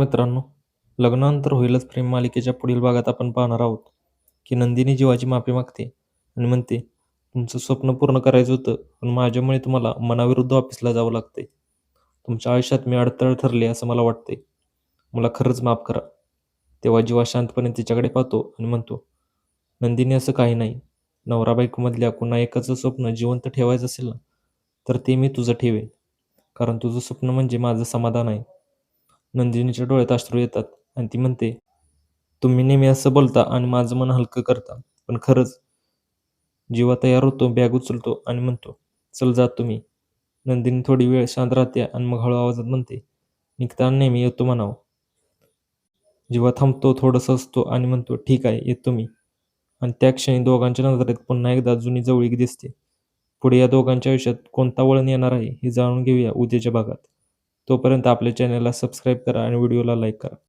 मित्रांनो लग्नानंतर होईलच प्रेम मालिकेच्या पुढील भागात आपण पाहणार आहोत की नंदिनी जीवाची माफी मागते आणि म्हणते तुमचं स्वप्न पूर्ण करायचं होतं पण माझ्यामुळे तुम्हाला मनाविरुद्ध ऑफिसला जावं लागते तुमच्या आयुष्यात मी अडथळा ठरले असं मला वाटते मला खरंच माफ करा. तेव्हा जीवा शांतपणे तिच्याकडे पाहतो आणि म्हणतो नंदिनी असं काही नाही. नवरा बायकोमधल्या कुणा एकाचं स्वप्न जिवंत ठेवायचं असेल ना तर ते मी तुझं ठेवेन. कारण तुझं स्वप्न म्हणजे माझं समाधान आहे. नंदिनीच्या डोळ्यात अश्रू येतात आणि ती म्हणते तुम्ही नेहमी असं बोलता आणि माझं मन हलकं करता पण खरंच जीवा तयार होतो बॅग उचलतो आणि म्हणतो चल जात तुम्ही. नंदिनी थोडी वेळ शांत राहते आणि मग हळू आवाजात म्हणते निघताना नेहमी येतो म्हणावं. जीवा थांबतो थोडंसं असतो आणि म्हणतो ठीक आहे येतो मी. आणि त्या क्षणी दोघांच्या नजरेत पुन्हा एकदा जुनी जवळीक दिसते. पुढे या दोघांच्या आयुष्यात कोणता वळण येणार आहे हे जाणून घेऊया उद्याच्या भागात. तोपर्यंत आपल्या चॅनलला सबस्क्राईब करा आणि व्हिडिओला लाईक करा.